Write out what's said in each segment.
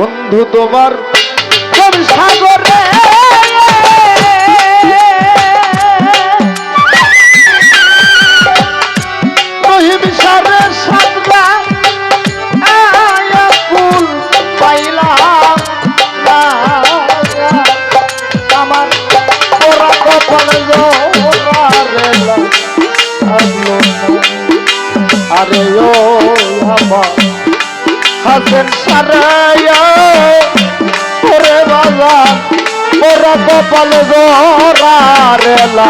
বন্ধু তোমার সাগরে? রহিম ওরা কপাল জোরারে না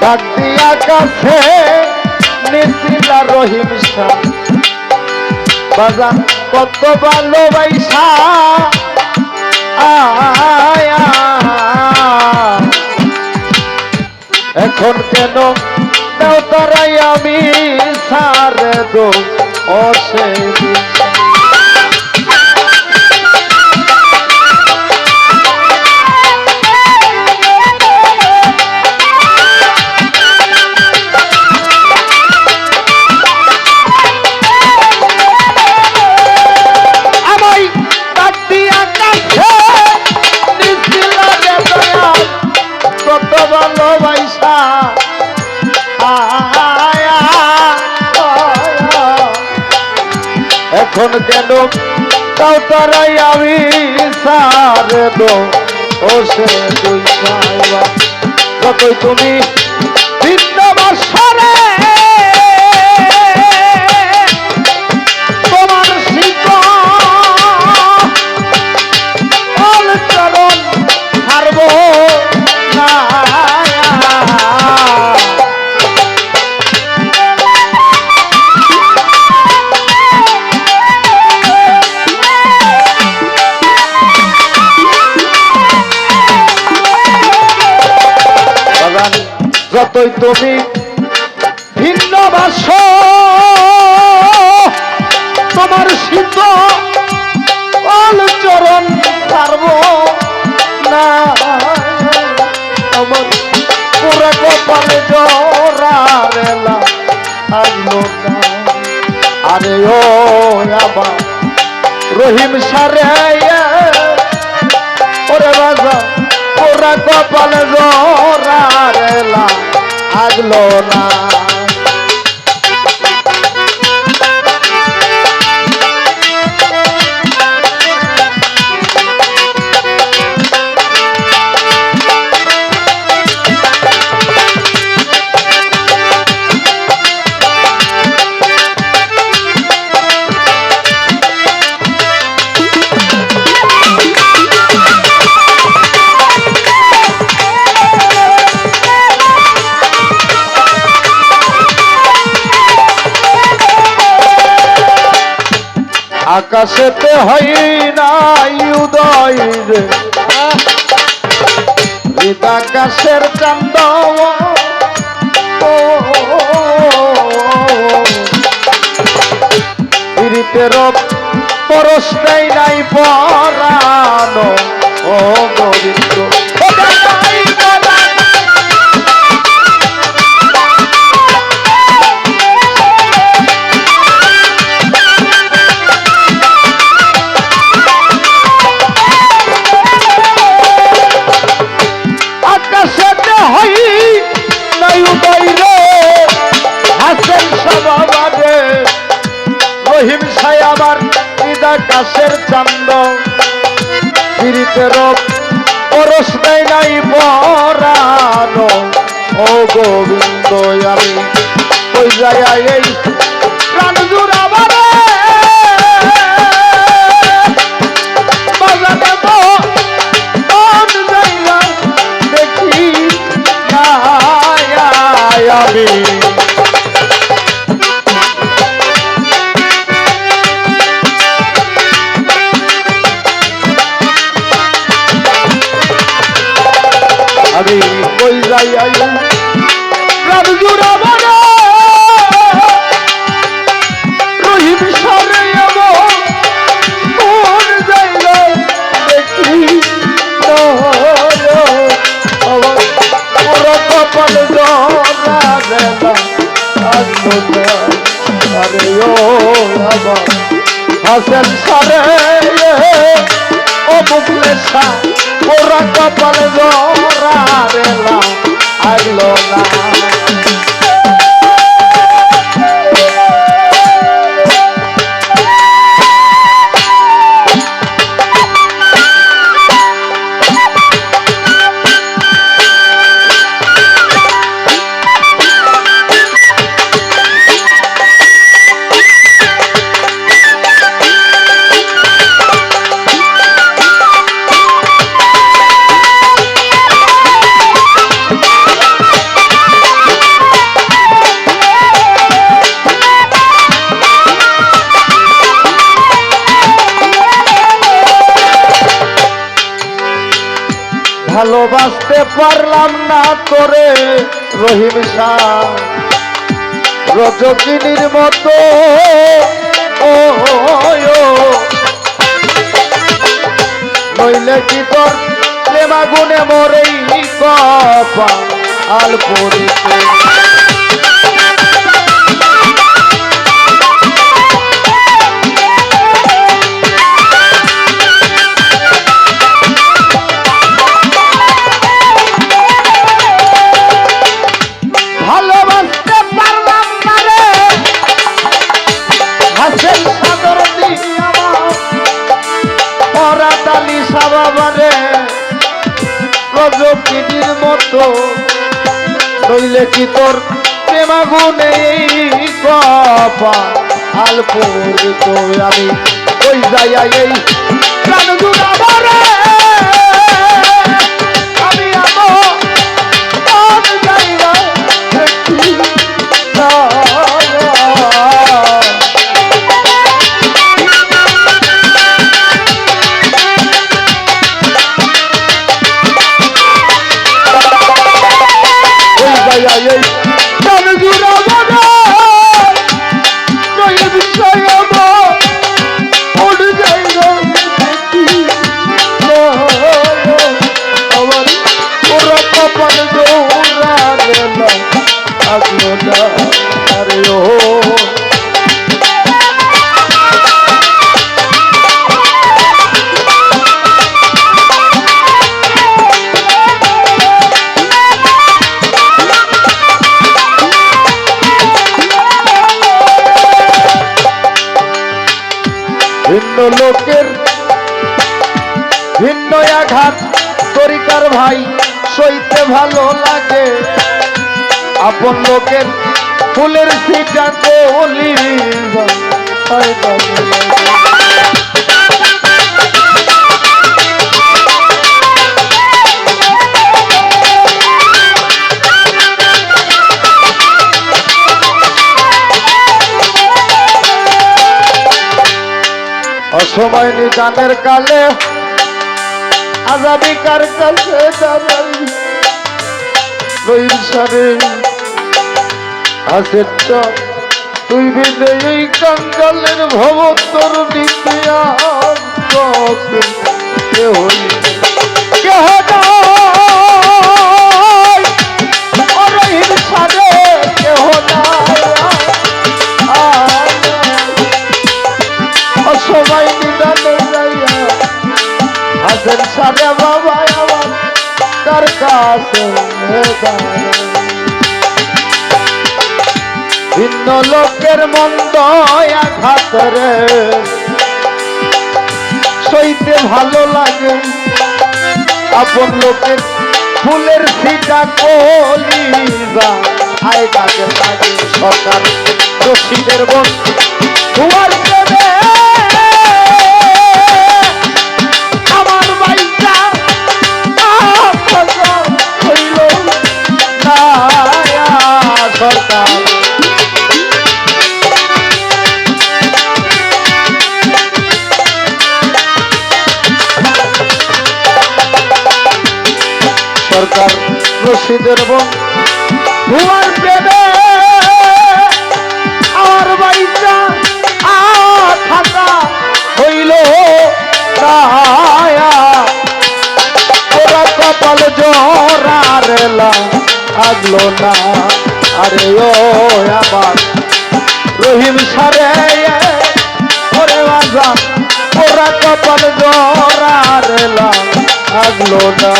ডাক দিয়া কাছে নিশিলা রহিম শাহ। বাজান কত ভালোবাইসা আয়া এখন কেন? দাও তারাই আমি সারে দো ও সারে দো ও সে দুই যতই তুমি যতই তুমি ভিন্ন বাস তোমার শীত চরণ পারব না। আমার পুরা কপালে না। আরে ও আবার রহিম সারে ওরে বাজা ওরা কপালে জরারেলা আগলো না। আকাশেতে হই নাই উদয় রে। আকাশের চান্দ চান্দ পীড়িতের পরশ নাই নাই পরানো। ও গোবিন্দ আমি ওই জায়গায় এই হাসেন সারে ও মুখলেশা ওরা কপালে জরা রেলা আইলো না। ভালোবাসতে পারলাম না তোরে, রহিম শাহ। রজকিনীর মতো, ও নইলে কি তোর প্রেমাগুনে মরেই কপা আল পরিতে রজকিনীর মতো। নইলে কি তোর প্রেমাগুনে কপা আলপুর তো আমি। ওই যাই এই প্রাণ জুড়াবারে ভালো লাগে। আপন লোকের ফুলের সিটা কলি অসময় নিদানের কালে আজাবিকার কাছে দাঁড়াই রইল সারে চপ তুই বিদে এই কাঙ্গালের ভব তোর নিতে কেহ কেহ নাই ভিন্ন লোকের মন্দ আঘাত রে সইতে ভালো লাগে আপন লোকের ফুলের সিটা কলি আয় কাজে লাগে সরকার দোষীদের বন্ধু তোমার প্রেমে আগলো না। আরে ও আমার রহিম সারে ওরে বাজান ওরা কপাল জোরারেলা আগলো না।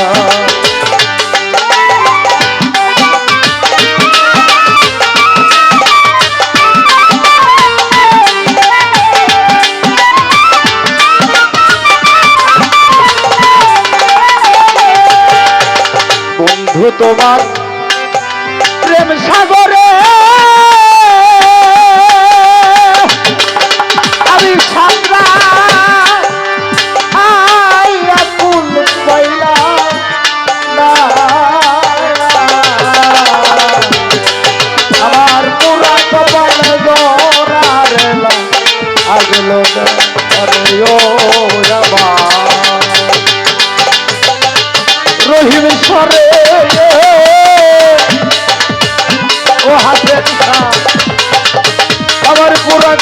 তোমার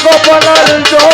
ও হাতে